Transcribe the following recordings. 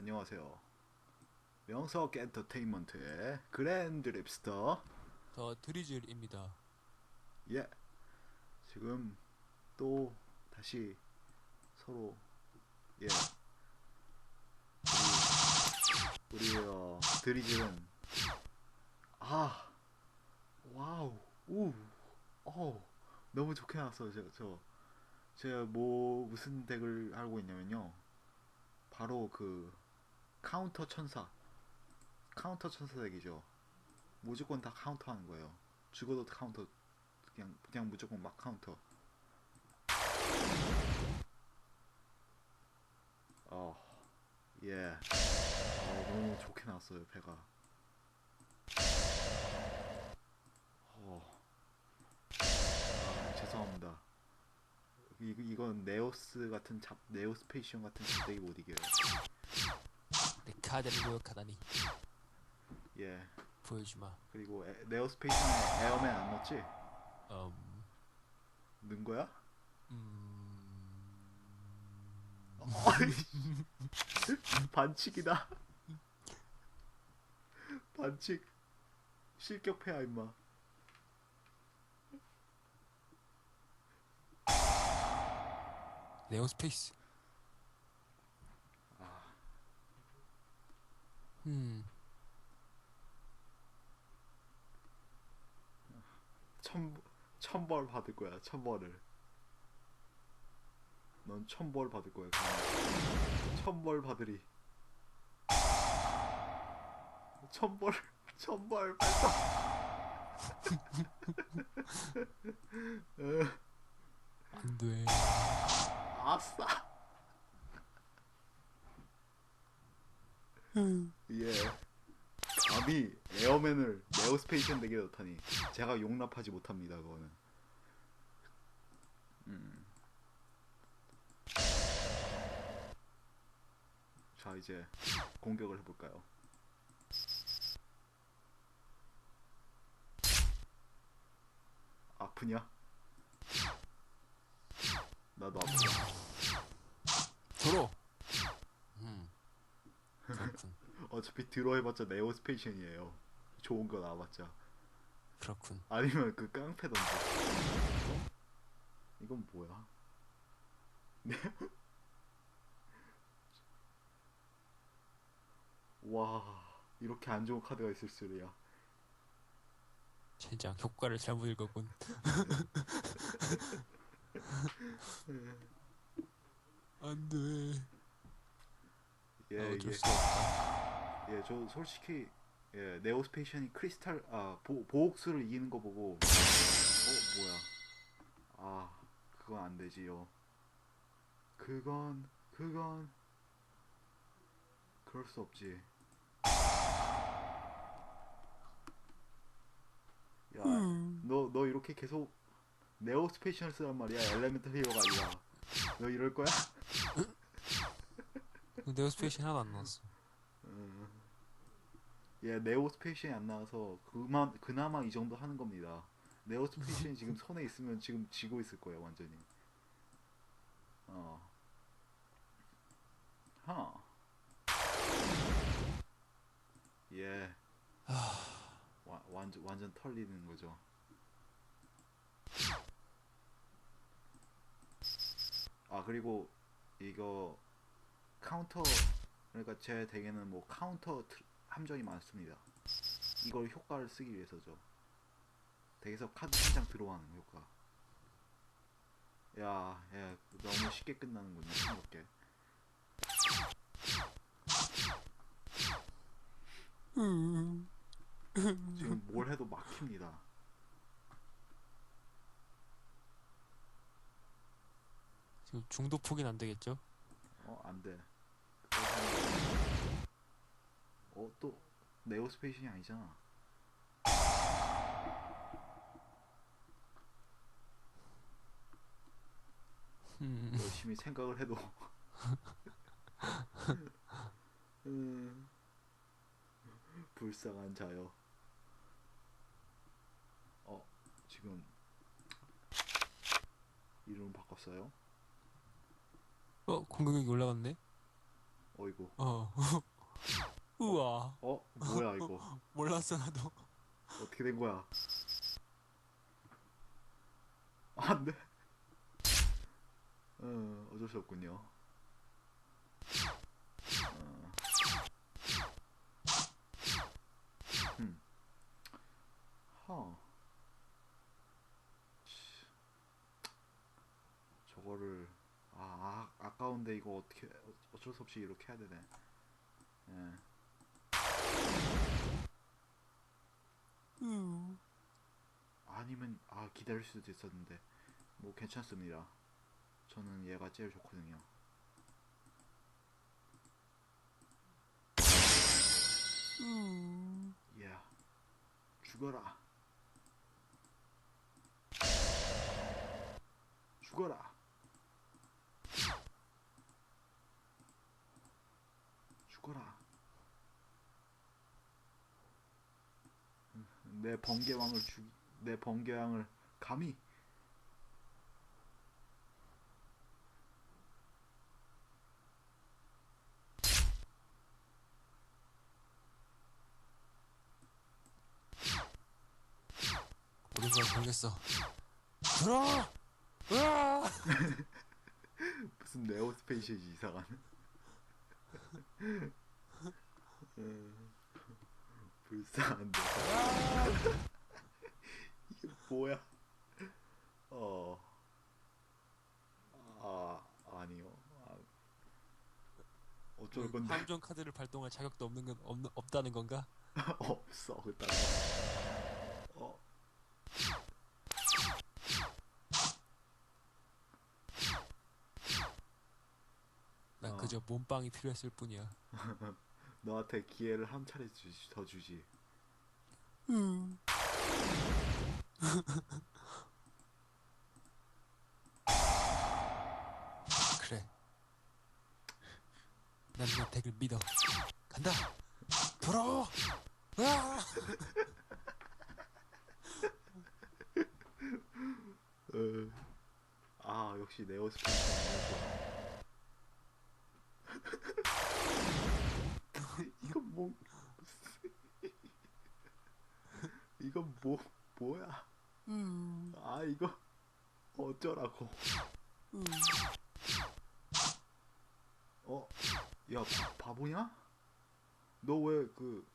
안녕하세요. 명석 엔터테인먼트의 그랜드 립스터. 더 드리즐입니다. 예. 지금 또 다시 서로 예. 우리, 우리 어, 드리즐은 아 와우 우 어, 너무 좋게 나왔어요. 저, 저 제가 뭐 무슨 덱을 하고 있냐면요. 바로 그 카운터 천사 카운터 천사 덱이죠. 무조건 다 카운터 하는 거예요. 죽어도 카운터 그냥 그냥 무조건 막 카운터. 어, 예. 어, 너무 좋게 나왔어요 배가. 어, 아, 죄송합니다. 이 이건 네오스 같은 잡 네오스 페이션 같은 잡덱이 못 이겨요. 내 카드를 모욕하다니 예. 보여주마. 그리고 에, 네오스페이션에 에어맨 안 넣었지? 음, 넣은 거야? 음, 반칙이다. 반칙. 실격패야 임마. 네오스페이스. 음, 천 천벌 받을 거야. 천벌을. 넌 천벌 받을 거야. 그냥. 천벌 받으리. 천벌 천벌. 어, 안 돼. 아싸. 예. 감히 에어맨을 네오스페이션 덱에 넣다니 제가 용납하지 못합니다 그거는 음. 자 이제 공격을 해볼까요 아프냐? 나도 아프냐 도로. 음, 그렇군. 어차피 들어해봤자 네오스페이션이에요 좋은 거 나와봤자 그렇군. 아니면 그 깡패 던져. 어? 이건 뭐야? 네? 와 이렇게 안 좋은 카드가 있을 줄이야. 젠장 효과를 잘못 읽었군. 안 돼. 예 아, 이게 어쩔 수 없다. 예 저 솔직히 예 네오스페이션이 크리스탈 아 보, 보옥수를 이기는 거 보고 어 뭐야 아 그건 안 되지요. 그건 그건 그럴 수 없지. 야, 너, 너 이렇게 계속 네오스페이션을 쓰란 말이야. 엘레멘탈 히어로가 아니라. 너 이럴 거야? 네오스페이션 하나도 안 나왔어. 예, 네오 스페이션이 안 나와서 그만, 그나마 이 정도 하는 겁니다. 네오 스페이션이 지금 손에 있으면 지금 지고 있을 거예요, 완전히. 어. 하. 예. 와, 완전 완전 털리는 거죠. 아 그리고 이거 카운터 그러니까 제 덱에는 뭐 카운터 트- 함정이 많습니다. 이걸 효과를 쓰기 위해서죠. 덱에서 카드 한 장 들어가는 효과. 야, 야, 너무 쉽게 끝나는군요. 싱겁게. 지금 뭘 해도 막힙니다. 지금 중도 폭인 안 되겠죠? 어, 안 돼. 어, 또 네오스페이션이 아니잖아. 음, 열심히 생각을 해도. 음, 불쌍한 자요. 어, 지금 이름 바꿨어요? 어 공격력이 올라갔네. 어이구. 어. 우와. 어 뭐야 이거? 몰랐어 나도. 어떻게 된 거야? 안 돼. 어, 어쩔 수 없군요. 어. 음. 허. 저거를 아, 아 아까운데 이거 어떻게 어- 어쩔 수 없이 이렇게 해야 되네. 예. 우. 아니면 아 기다릴 수도 있었는데 뭐 괜찮습니다. 저는 얘가 제일 좋거든요. 우. 예. 죽어라. 죽어라. 죽어라. 음, 내 번개왕을 죽, 내 번개왕을 감히 오른손 걸겠어. 들어. 으아. 무슨 네오스페이스지 이상한. 음, 불쌍한데. 이게 뭐야? 어. 아 아니요. 아, 어쩔 건데 함정 카드를 발동할 자격도 없는 건 없, 없다는 건가? 없어 그딴 거. 어. 난 어. 그저 몸빵이 필요했을 뿐이야. 너한테 기회를 한 차례 주지, 더 주지. 음. 그래. 난너 덱을 믿어. 간다. 돌아. 으아! 어. 아 역시 네오스페이스 이건 뭐 이건 뭐 뭐야 음. 아 이거 어쩌라고 음. 어? 야 바, 바보냐? 너 왜 그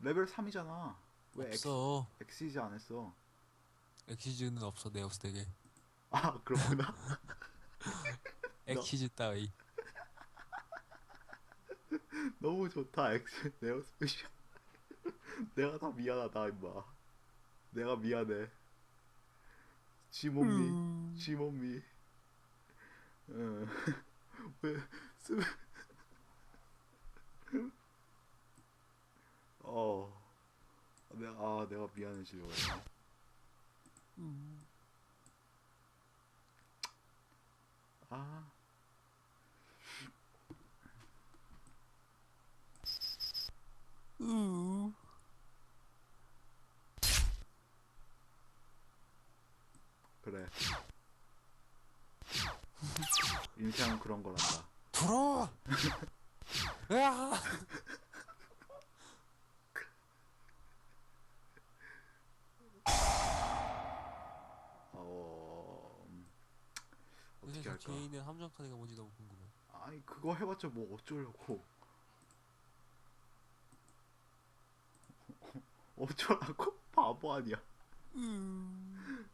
레벨 3이잖아 왜 엑, 없어. 엑시즈 안 했어 엑시즈는 없어 네오스 덱에. 아 그렇구나 엑시즈 따위. 너무 좋다 엑스 네오스페이셜 내가 다 미안하다 임마 내가 미안해 지몸미 음. 지몸미 응 왜 쓰... 어 내가 아 내가 미안해지려 그래 음. 아 우. 그래 인생은 그런 거란다 돌아. 으아! 어 음, 어떻게 할까 있는 함정 카드가 뭔지 너무 궁금해. 아니 그거 해봤자 뭐 어쩌려고 어쩌라고 바보 아니야 음.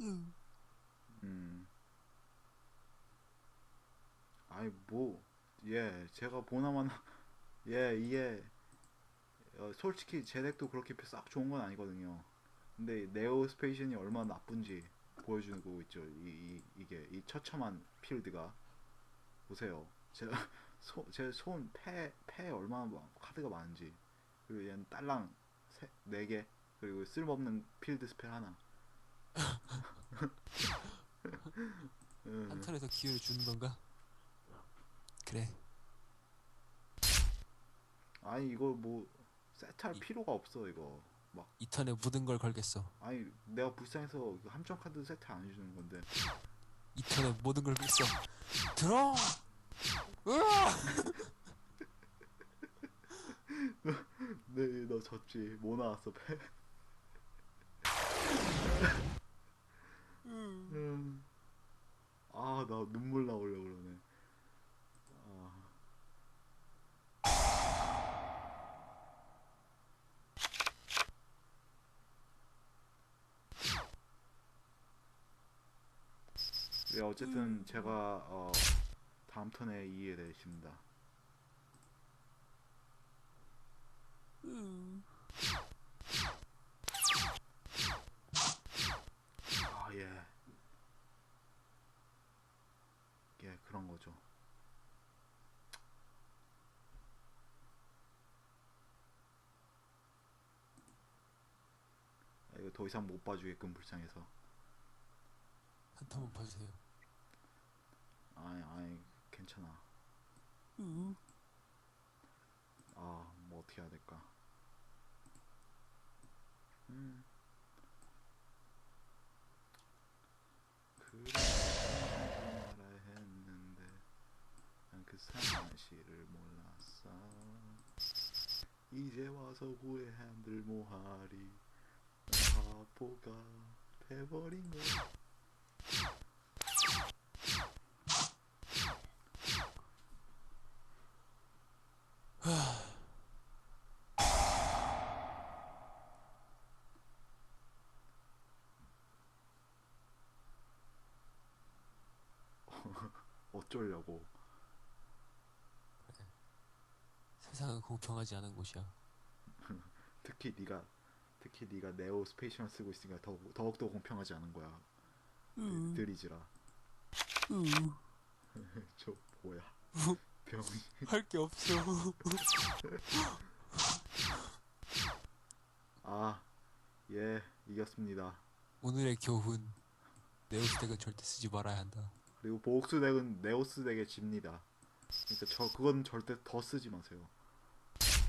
음. 음 아니 뭐 예 제가 보나마나 예 이게 어, 솔직히 제 덱도 그렇게 싹 좋은 건 아니거든요. 근데 네오스페이션이 얼마나 나쁜지 보여주고 있죠 이, 이 이게 이 처참한 필드가. 보세요. 제가 제손패패 얼마나 많- 카드가 많은지. 그리고 얘는 딸랑 세, 4개 그리고 쓸모없는 필드 스펠 하나. 음. 한 턴에서 기회를 주는 건가? 그래. 아니 이거 뭐 세트할 이- 필요가 없어 이거 막 이 턴에 모든 걸 걸겠어. 아니 내가 불쌍해서 그 함정 카드 세트 안 해주는 건데 이 턴에 모든 걸 걸겠어. 들어. 으아! 네 너 졌지 뭐 나왔어 패 음. 아 나 눈물 나오려 그러네 네, 어쨌든 제가 어, 다음 턴에 이해되십니다. 아 예. 예 그런 거죠. 아, 더 이상 못 봐주게끔 불쌍해서. 한 턴만 봐주세요. 아니 아니 괜찮아. 아, 뭐 어떻게 해야 될까? 음. 그래 말아 했는데 난그 사실을 몰랐어. 이제 와서 후회한들 뭐하리? 난 바보가 돼버린 거야. 어쩌려고? 세상은 공평하지 않은 곳이야. 특히 네가 특히 네가 네오 스페이셜 쓰고 있으니까 더 더욱 더 공평하지 않은 거야. 음. 드리즈라. 음. 저 뭐야? 병. 할게 없어. 아, 예, 이겼습니다. 오늘의 교훈. 네오스 덱은 절대 쓰지 말아야 한다. 그리고 보옥스 덱은 네오스 덱에 집니다. 그러니까 저 그건 절대 더 쓰지 마세요.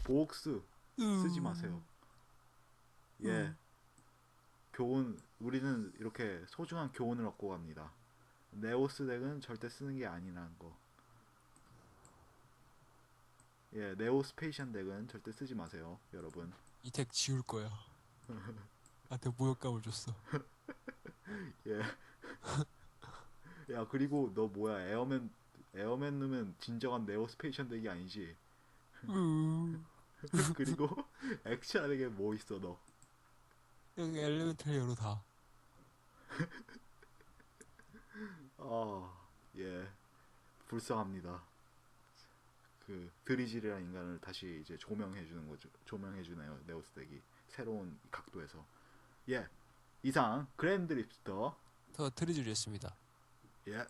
보옥스 쓰지 마세요. 예. 음. 교훈 우리는 이렇게 소중한 교훈을 얻고 갑니다. 네오스 덱은 절대 쓰는 게 아니라는 거. 예, 네오 스페이션 덱은 절대 쓰지 마세요, 여러분. 이 덱 지울 거야. 나한테 모욕감을 줬어. 예. 야, 그리고 너 뭐야? 에어맨 에어맨 넣으면 진정한 네오 스페이션 덱이 아니지. 음. 그리고 액션 덱에 뭐 있어, 너? 여기 엘리멘탈리어로 다. 아, 예. 불쌍합니다. 그 드리즐이라는 인간을 다시 이제 조명해 주는 거죠. 조명해 주네요. 네오스 덱이 새로운 각도에서. 예. 이상 그랜드 립스터 더 트리즐이었습니다. 예.